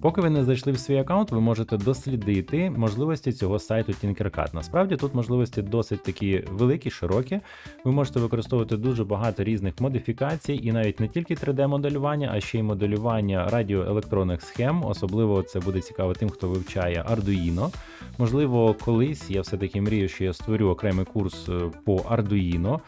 Поки ви не зайшли в свій аккаунт, ви можете дослідити можливості цього сайту Tinkercad. Насправді тут можливості досить такі великі, широкі. Ви можете використовувати дуже багато різних модифікацій, і навіть не тільки 3D-моделювання, а ще й моделювання радіоелектронних схем. Особливо це буде цікаво тим, хто вивчає Arduino. Можливо, колись я все-таки мрію, що я створю окремий курс е, по Arduino.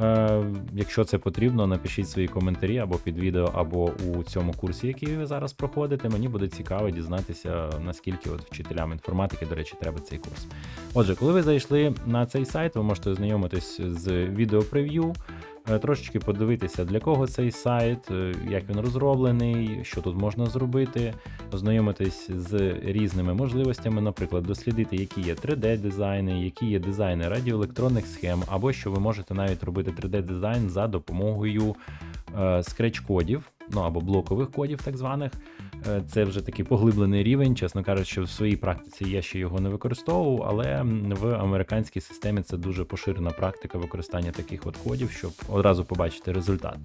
Е, Якщо це потрібно, напишіть свої коментарі або під відео, або у цьому курсі, який ви зараз проходите. Мені буде цікаво дізнатися, наскільки от вчителям інформатики, до речі, треба цей курс. Отже, коли ви зайшли на цей сайт, ви можете ознайомитись з відеопрев'ю, трошечки подивитися, для кого цей сайт, е, як він розроблений, що тут можна зробити, ознайомитись з різними можливостями, наприклад, дослідити, які є 3D-дизайни, які є дизайни радіоелектронних схем, або що ви можете навіть робити 3D-дизайн за допомогою е, скреч-кодів, ну або блокових кодів, так званих. Е, Це вже такий поглиблений рівень, чесно кажучи, в своїй практиці я ще його не використовував, але в американській системі це дуже поширена практика використання таких от кодів, щоб одразу побачити результат.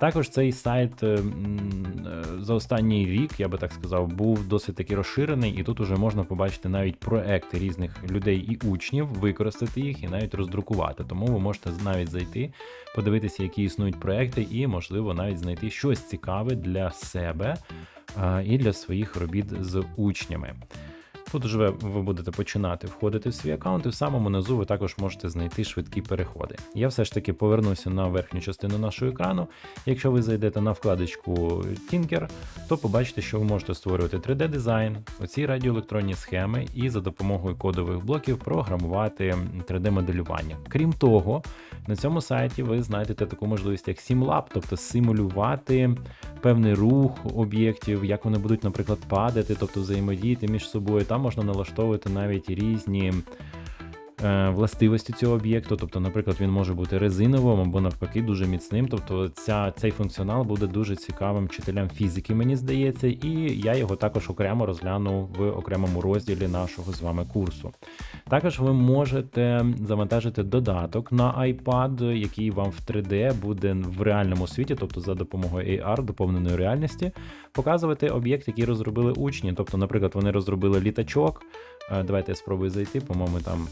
Також цей сайт е, е, за останній рік, я би так сказав, був досить таки розширений, і тут уже можна побачити навіть проекти різних людей і учнів, використати їх і навіть роздрукувати. Тому ви можете навіть зайти, подивитися, які існують проекти, і можливо навіть знайти щось цікаве для себе і для своїх робіт з учнями. Тут вже ви- будете починати входити в свій аккаунт, і в самому низу ви також можете знайти швидкі переходи. Я все ж таки повернуся на верхню частину нашого екрану. Якщо ви зайдете на вкладочку Tinker, то побачите, що ви можете створювати 3D-дизайн, оці радіоелектронні схеми, і за допомогою кодових блоків програмувати 3D-моделювання. Крім того, на цьому сайті ви знайдете таку можливість, як SimLab, тобто симулювати певний рух об'єктів, як вони будуть, наприклад, падати, тобто взаємодіяти між собою. Там можна налаштовувати навіть різні. Е, Властивості цього об'єкту, тобто, наприклад, він може бути резиновим або навпаки дуже міцним. Тобто, ця, цей функціонал буде дуже цікавим вчителям фізики, мені здається, і я його також окремо розгляну в окремому розділі нашого з вами курсу. Також ви можете завантажити додаток на iPad, який вам в 3D буде в реальному світі, тобто за допомогою AR, доповненої реальності, показувати об'єкт, який розробили учні. Тобто, наприклад, вони розробили літачок. Е, Давайте я спробую зайти, по-моєму, там.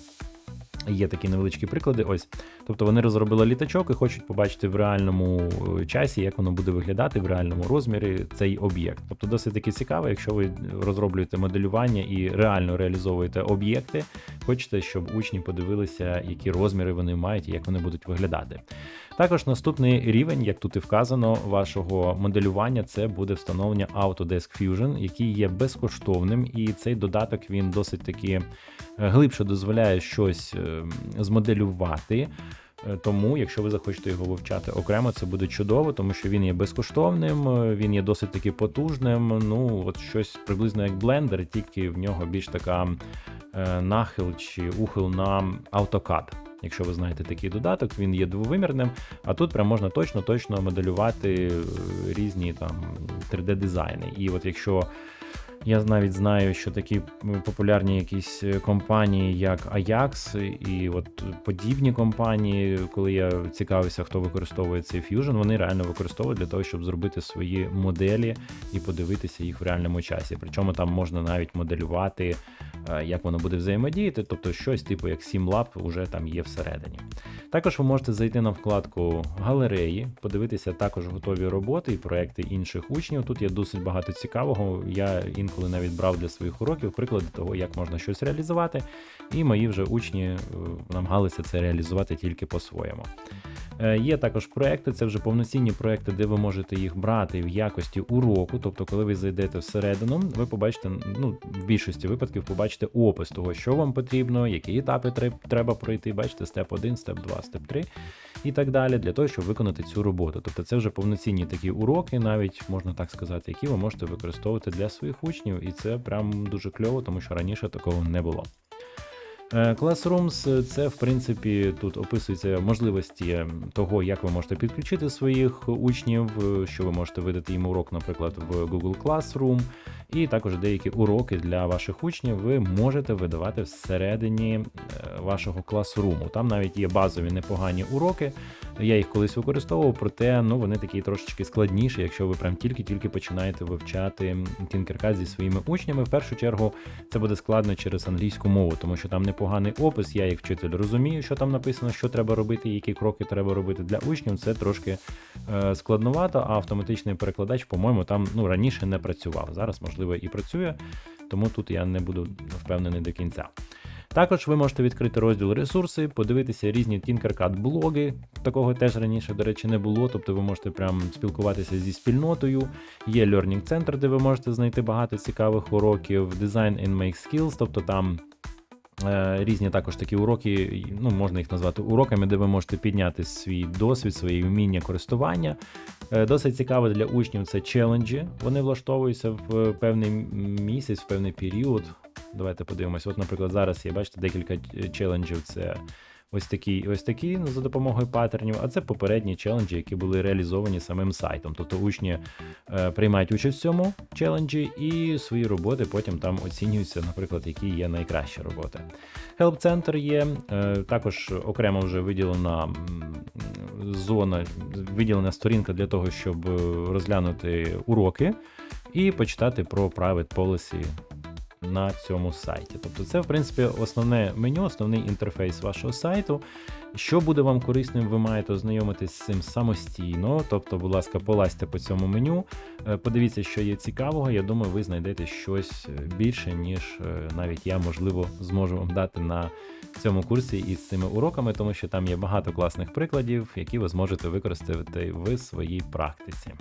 Є такі невеличкі приклади. Ось, тобто вони розробили літачок і хочуть побачити в реальному е, часі, як воно буде виглядати в реальному розмірі цей об'єкт. Тобто досить таки цікаво, якщо ви розроблюєте моделювання і реально реалізовуєте об'єкти, хочете, щоб учні подивилися, які розміри вони мають і як вони будуть виглядати. Також наступний рівень, як тут і вказано, вашого моделювання це буде встановлення Autodesk Fusion, який є безкоштовним, і цей додаток він досить таки глибше дозволяє щось е, змоделювати. Е, Тому, якщо ви захочете його вивчати окремо, це буде чудово, тому що він є безкоштовним, е, він є досить таки потужним. Ну, от щось приблизно як блендер, тільки в нього більш така нахил чи ухил на AutoCAD. Якщо ви знаєте такий додаток, він є двовимірним, а тут прям можна точно-точно моделювати різні там 3D-дизайни. І от якщо я навіть знаю, що такі популярні якісь е, компанії, як Ajax, і от подібні компанії, коли я цікавився, хто використовує цей Fusion, вони реально використовують для того, щоб зробити свої моделі і подивитися їх в реальному часі. Причому там можна навіть моделювати, як воно буде взаємодіяти, тобто щось типу як SimLab вже там є всередині. Також ви можете зайти на вкладку галереї, подивитися також готові роботи і проекти інших учнів. Тут є досить багато цікавого. Я інколи навіть брав для своїх уроків приклади того, як можна щось реалізувати, і мої вже учні е, намагалися це реалізувати тільки по-своєму. Е, Є також проекти, це вже повноцінні проекти, де ви можете їх брати в якості уроку. Тобто, коли ви зайдете всередину, ви побачите, ну, в більшості випадків побачите опис того, що вам потрібно, які етапи треба пройти. Бачите, степ 1, степ 2, степ 3 і так далі, для того, щоб виконати цю роботу. Тобто це вже повноцінні такі уроки, навіть можна так сказати, які ви можете використовувати для своїх учнів, і це прям дуже кльово, тому що раніше такого не було. Е, Classrooms – це в принципі тут описуються можливості того, як ви можете підключити своїх учнів, е, що ви можете видати їм урок, наприклад, в Google Classroom, і також деякі уроки для ваших учнів ви можете видавати всередині е, вашого класруму. Там навіть є базові непогані уроки, Я їх колись використовував, проте ну, вони такі трошечки складніші, якщо ви прям тільки-тільки починаєте вивчати Tinkercad зі своїми учнями. В першу чергу це буде складно через англійську мову, тому що там непоганий опис. Я як вчитель розумію, що там написано, що треба робити, які кроки треба робити для учнів. Це трошки е, складновато, а автоматичний перекладач, по-моєму, там ну, раніше не працював. Зараз, можливо, і працює, тому тут я не буду впевнений до кінця. Також ви можете відкрити розділ ресурси, подивитися різні Tinkercad блоги. Такого теж раніше, до речі, не було. Тобто ви можете прям спілкуватися зі спільнотою. Є Learning Center, де ви можете знайти багато цікавих уроків, Design and Make Skills, тобто там. е, Різні також такі уроки, ну можна їх назвати уроками, де ви можете підняти свій досвід, свої вміння користування. Е, Досить цікаво для учнів це челенджі. Вони влаштовуються в певний місяць, в певний період. Давайте подивимося. От, наприклад, зараз є, бачите, декілька е, челенджів. Це ось такі, ось такі ну, за допомогою паттернів, а це попередні челенджі, які були реалізовані самим сайтом. Тобто учні е, приймають участь в цьому челенджі і свої роботи потім там оцінюються, наприклад, які є найкращі роботи. Center є, е, також окремо вже виділена зона, виділена сторінка для того, щоб е, розглянути уроки і почитати про private policy на цьому сайті. Тобто, це, в принципі, основне меню, основний інтерфейс вашого сайту. Що буде вам корисним, ви маєте ознайомитись з цим самостійно. Тобто, будь ласка, полазьте по цьому меню, е, подивіться, що є цікавого. Я думаю, ви знайдете щось е, більше, ніж е, навіть я, можливо, зможу вам дати на цьому курсі із цими уроками, тому що там є багато класних прикладів, які ви зможете використати в своїй практиці.